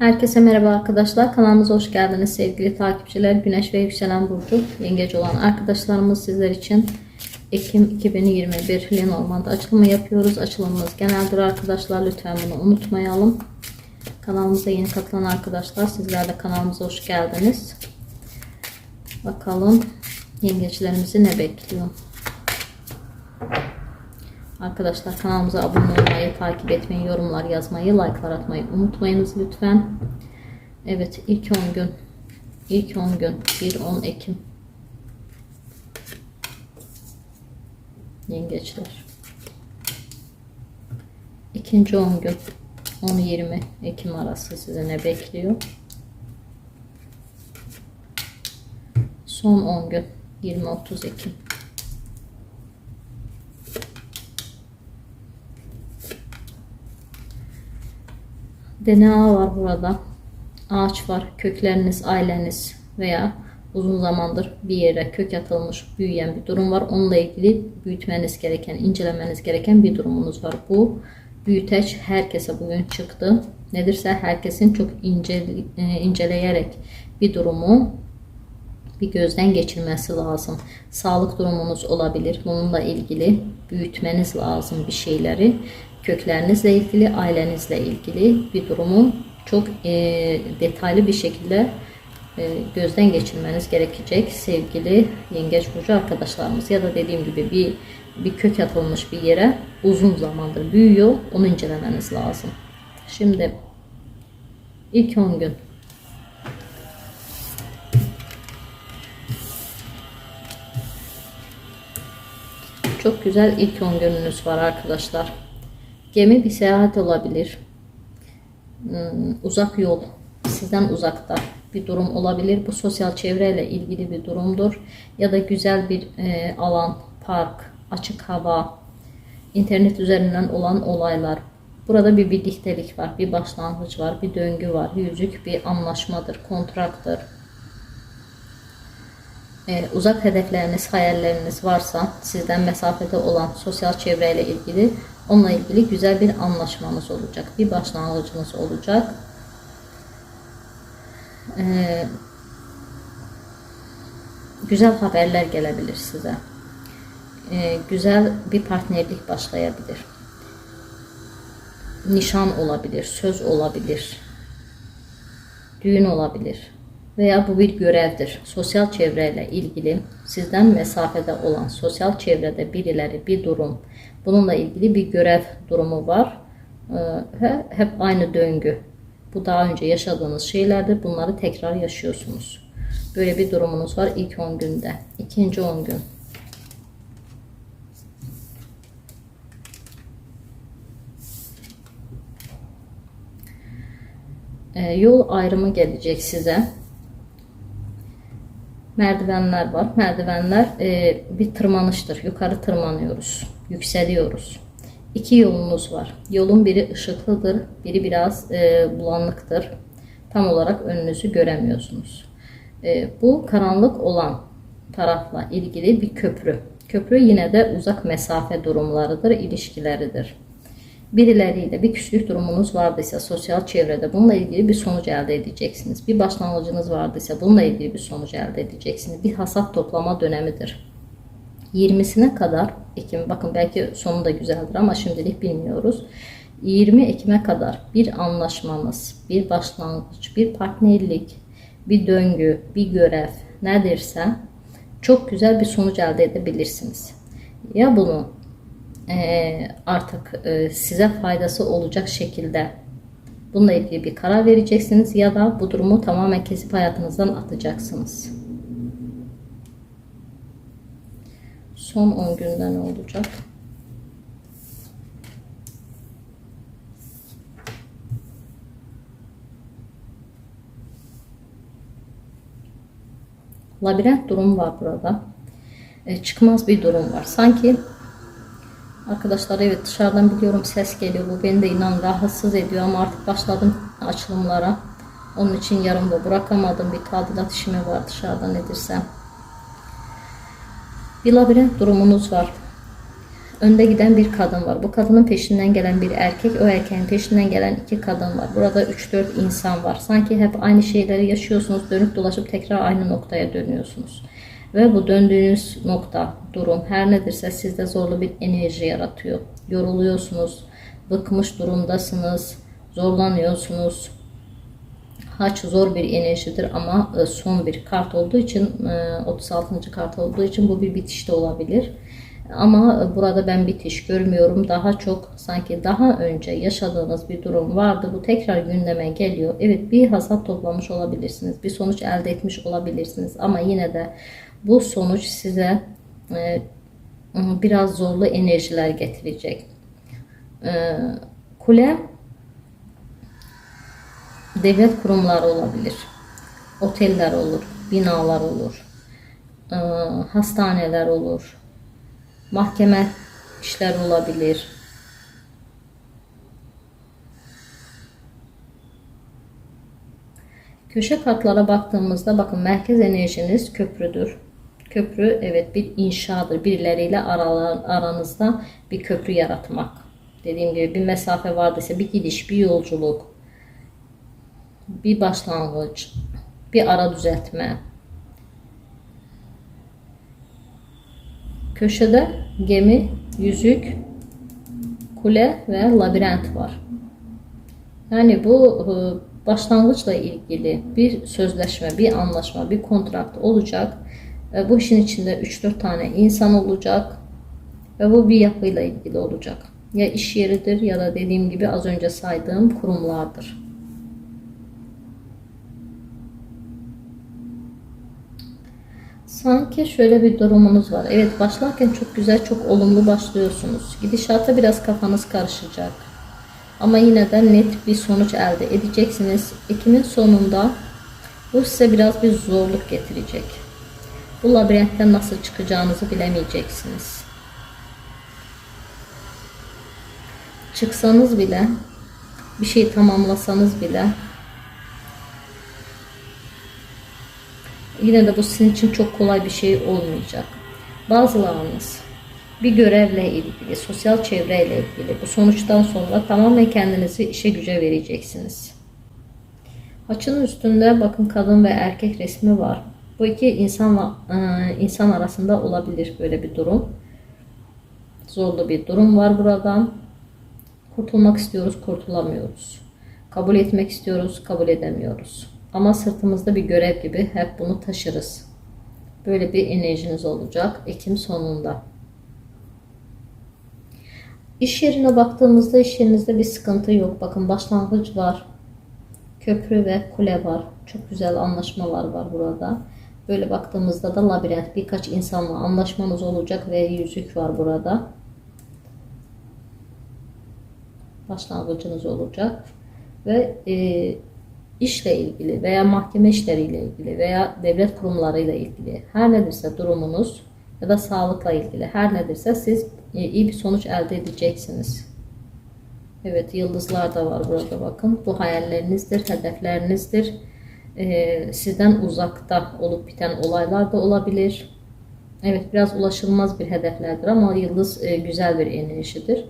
Herkese merhaba arkadaşlar. Kanalımıza hoş geldiniz sevgili takipçiler. Güneş ve yükselen burcu yengeç olan arkadaşlarımız sizler için Ekim 2021 Lenormand'da açılımı yapıyoruz. Açılımımız geneldir arkadaşlar. Lütfen bunu unutmayalım. Kanalımıza yeni katılan arkadaşlar sizler de kanalımıza hoş geldiniz. Bakalım yengeçlerimizi ne bekliyor? Arkadaşlar kanalımıza abone olmayı, takip etmeyi, yorumlar yazmayı, like'lar atmayı unutmayınız lütfen. Evet ilk 10 gün. ilk 10 gün. 1-10 Ekim. Yengeçler. İkinci 10 gün. 10-20 Ekim arası size ne bekliyor? Son 10 gün. 20-30 Ekim. DNA var burada. Ağaç var. Kökleriniz, aileniz veya uzun zamandır bir yere kök atılmış, büyüyen bir durum var. Onunla ilgili büyütmeniz gereken, incelemeniz gereken bir durumunuz var. Bu büyüteç herkese bugün çıktı. Nedirse herkesin çok ince, e, inceleyerek bir durumu bir gözden geçirmesi lazım. Sağlık durumunuz olabilir. Bununla ilgili büyütmeniz lazım bir şeyleri köklerinizle ilgili, ailenizle ilgili bir durumu çok e, detaylı bir şekilde e, gözden geçirmeniz gerekecek sevgili yengeç burcu arkadaşlarımız ya da dediğim gibi bir bir kök atılmış bir yere uzun zamandır büyüyor onu incelemeniz lazım. Şimdi ilk 10 gün çok güzel ilk 10 gününüz var arkadaşlar. Gemi bir seyahat olabilir. Hmm, uzak yol, sizden uzakta bir durum olabilir. Bu sosyal çevreyle ilgili bir durumdur. Ya da güzel bir e, alan, park, açık hava, internet üzerinden olan olaylar. Burada bir birliktelik var, bir başlangıç var, bir döngü var. Yüzük bir anlaşmadır, kontraktır. Ee, uzak hedefleriniz, hayalleriniz varsa sizden mesafede olan sosyal çevreyle ilgili Onunla ilgili güzel bir anlaşmanız olacak. Bir başlangıcınız olacak. Güzel haberler gelebilir size. Güzel bir partnerlik başlayabilir. Nişan olabilir, söz olabilir. Düğün olabilir veya bu bir görevdir. Sosyal çevreyle ilgili sizden mesafede olan sosyal çevrede birileri bir durum bununla ilgili bir görev durumu var. Ee, hep aynı döngü. Bu daha önce yaşadığınız şeylerdir. Bunları tekrar yaşıyorsunuz. Böyle bir durumunuz var ilk 10 günde. ikinci 10 gün. Ee, yol ayrımı gelecek size merdivenler var. Merdivenler e, bir tırmanıştır. Yukarı tırmanıyoruz, yükseliyoruz. İki yolunuz var. Yolun biri ışıklıdır, biri biraz e, bulanıktır. Tam olarak önünüzü göremiyorsunuz. E, bu karanlık olan tarafla ilgili bir köprü. Köprü yine de uzak mesafe durumlarıdır, ilişkileridir birileriyle bir küslük durumunuz vardıysa sosyal çevrede bununla ilgili bir sonuç elde edeceksiniz. Bir başlangıcınız vardıysa bununla ilgili bir sonuç elde edeceksiniz. Bir hasat toplama dönemidir. 20'sine kadar Ekim bakın belki sonu da güzeldir ama şimdilik bilmiyoruz. 20 Ekim'e kadar bir anlaşmanız, bir başlangıç, bir partnerlik, bir döngü, bir görev nedirse çok güzel bir sonuç elde edebilirsiniz. Ya bunu e, artık e, size faydası olacak şekilde bununla ilgili bir karar vereceksiniz ya da bu durumu tamamen kesip hayatınızdan atacaksınız. Son 10 günden olacak? Labirent durum var burada. E, çıkmaz bir durum var. Sanki Arkadaşlar evet dışarıdan biliyorum ses geliyor. Bu beni de inan rahatsız ediyor ama artık başladım açılımlara. Onun için yarımda bırakamadım. Bir tadilat işimi var dışarıda nedirse. Bir labirent durumunuz var. önde giden bir kadın var. Bu kadının peşinden gelen bir erkek, o erkeğin peşinden gelen iki kadın var. Burada 3-4 insan var. Sanki hep aynı şeyleri yaşıyorsunuz, dönüp dolaşıp tekrar aynı noktaya dönüyorsunuz. Ve bu döndüğünüz nokta, durum her nedirse sizde zorlu bir enerji yaratıyor. Yoruluyorsunuz, bıkmış durumdasınız, zorlanıyorsunuz. Haç zor bir enerjidir ama e, son bir kart olduğu için, e, 36. kart olduğu için bu bir bitiş de olabilir. Ama burada ben bitiş görmüyorum. Daha çok sanki daha önce yaşadığınız bir durum vardı. Bu tekrar gündeme geliyor. Evet bir hasat toplamış olabilirsiniz. Bir sonuç elde etmiş olabilirsiniz. Ama yine de bu sonuç size e, biraz zorlu enerjiler getirecek. E, kule devlet kurumları olabilir. Oteller olur, binalar olur, e, hastaneler olur, mahkeme işler olabilir. Köşe kartlara baktığımızda bakın merkez enerjiniz köprüdür. Köprü evet bir inşadır. Birileriyle aranızda bir köprü yaratmak. Dediğim gibi bir mesafe vardıysa bir gidiş, bir yolculuk, bir başlangıç, bir ara düzeltme. Köşede gemi, yüzük, kule ve labirent var. Yani bu e, başlangıçla ilgili bir sözleşme, bir anlaşma, bir kontrakt olacak. Ve bu işin içinde 3-4 tane insan olacak. Ve bu bir yapıyla ilgili olacak. Ya iş yeridir ya da dediğim gibi az önce saydığım kurumlardır. Sanki şöyle bir durumunuz var. Evet başlarken çok güzel, çok olumlu başlıyorsunuz. Gidişata biraz kafanız karışacak. Ama yine de net bir sonuç elde edeceksiniz. Ekim'in sonunda bu size biraz bir zorluk getirecek. Bu labirentten nasıl çıkacağınızı bilemeyeceksiniz. Çıksanız bile, bir şey tamamlasanız bile yine de bu sizin için çok kolay bir şey olmayacak. Bazılarınız bir görevle ilgili, sosyal çevreyle ilgili bu sonuçtan sonra tamamen kendinizi işe güce vereceksiniz. Haçın üstünde bakın kadın ve erkek resmi var. Bu iki insan e, insan arasında olabilir böyle bir durum. Zorlu bir durum var buradan. Kurtulmak istiyoruz, kurtulamıyoruz. Kabul etmek istiyoruz, kabul edemiyoruz. Ama sırtımızda bir görev gibi hep bunu taşırız. Böyle bir enerjiniz olacak Ekim sonunda. İş yerine baktığımızda iş yerinizde bir sıkıntı yok. Bakın başlangıç var. Köprü ve kule var. Çok güzel anlaşmalar var burada. Böyle baktığımızda da labirent birkaç insanla anlaşmanız olacak ve yüzük var burada. Başlangıcınız olacak. Ve e, işle ilgili veya mahkeme işleriyle ilgili veya devlet kurumlarıyla ilgili her nedirse durumunuz ya da sağlıkla ilgili her nedirse siz e, iyi bir sonuç elde edeceksiniz. Evet yıldızlar da var burada bakın. Bu hayallerinizdir, hedeflerinizdir. Ee, sizden uzakta olup biten olaylar da olabilir. Evet biraz ulaşılmaz bir hedeflerdir ama yıldız e, güzel bir enerjidir.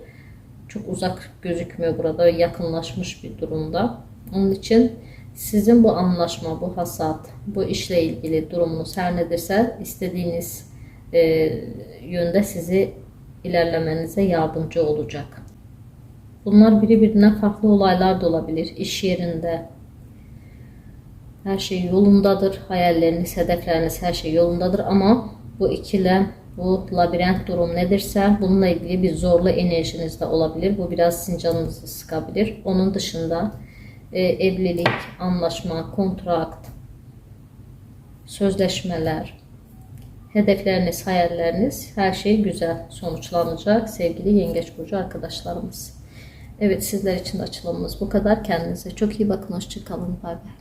Çok uzak gözükmüyor burada yakınlaşmış bir durumda. Onun için sizin bu anlaşma, bu hasat, bu işle ilgili durumunuz her nedirse istediğiniz e, yönde sizi ilerlemenize yardımcı olacak. Bunlar birbirinden farklı olaylar da olabilir. İş yerinde her şey yolundadır. Hayalleriniz, hedefleriniz her şey yolundadır ama bu ikilem, bu labirent durum nedirse bununla ilgili bir zorlu enerjiniz de olabilir. Bu biraz sizin canınızı sıkabilir. Onun dışında e, evlilik, anlaşma, kontrakt, sözleşmeler, hedefleriniz, hayalleriniz her şey güzel sonuçlanacak sevgili Yengeç Burcu arkadaşlarımız. Evet sizler için de açılımımız bu kadar. Kendinize çok iyi bakın. Hoşçakalın. Bay bay.